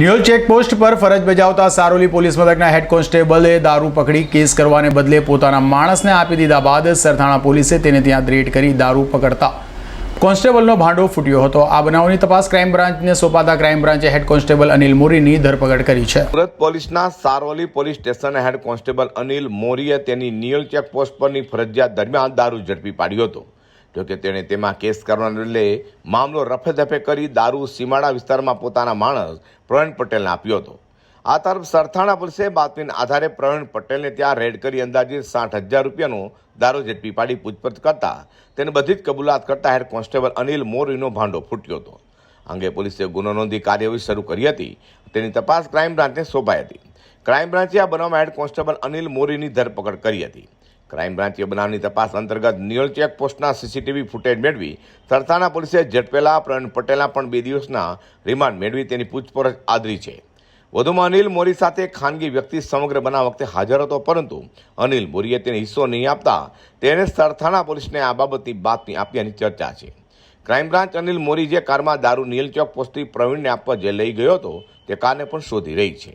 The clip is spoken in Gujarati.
નિયોલ ચેકપોસ્ટ પર ફરજ બજાવતા સારોલી પોલીસ મથકના હેડ કોન્સ્ટેબલે દારૂ પકડી કેસ કરવાને બદલે પોતાના માણસને આપી દીધા બાદ સરથાણા પોલીસે તેને ત્યાં રેડ કરી દારૂ પકડતા. કોન્સ્ટેબલનો ભાંડો ફૂટ્યો હતો. આ બનાવની તપાસ ક્રાઇમ બ્રાન્ચને સોંપાતા ક્રાઇમ બ્રાન્ચે હેડ કોન્સ્ટેબલ અનિલ મોરીની ધરપકડ કરી છે. સુરત પોલીસના સારોલી પોલીસ સ્ટેશનના હેડ કોન્સ્ટેબલ અનિલ મોરીએ તેની નિયલ ચેકપોસ્ટ પરની ફરજિયાત દરમિયાન દારૂ ઝડપી પાડ્યો હતો. જોકે તેણે તેમાં કેસ કરવાને બદલે મામલો રફેદફે કરી દારૂ સીમાડા વિસ્તારમાં પોતાના માણસ પ્રવીણ પટેલને આપ્યો હતો. આ તરફ સરથાણા પોલીસે બાતમીના આધારે પ્રવીણ પટેલને ત્યાં રેડ કરી અંદાજિત સાઠ હજાર રૂપિયાનો દારૂ ઝડપી પાડી પૂછપરછ કરતા તેને બધી જ કબૂલાત કરતા હેડ કોન્સ્ટેબલ અનિલ મોરીનો ભાંડો ફૂટ્યો હતો. અંગે પોલીસે ગુનો નોંધી કાર્યવાહી શરૂ કરી હતી. તેની તપાસ ક્રાઇમ બ્રાન્ચને સોંપાઈ હતી. ક્રાઇમ બ્રાન્ચે આ બનાવમાં હેડ કોન્સ્ટેબલ અનિલ મોરીની ધરપકડ કરી હતી. ક્રાઇમ બ્રાન્ચે બનાવની તપાસ અંતર્ગત નિયલ ચેક પોસ્ટના સીસીટીવી ફૂટેજ મેળવી સરથાના પોલીસે ઝડપેલા પ્રવીણ પટેલના પણ બે દિવસના રિમાન્ડ મેળવી તેની પૂછપરછ આદરી છે. વધુમાં અનિલ મોરી સાથે ખાનગી વ્યક્તિ સમગ્ર બનાવ વખતે હાજર હતો, પરંતુ અનિલ મોરીએ તેને હિસ્સો નહીં આપતા તેને સરથાણા પોલીસને આ બાબતની બાતમી આપ્યાની ચર્ચા છે. ક્રાઇમ બ્રાન્ચ અનિલ મોરી જે કારમાં દારૂ નીલ ચોક પોસ્ટથી પ્રવીણને આપવા જે લઈ ગયો હતો તે કારને પણ શોધી રહી છે.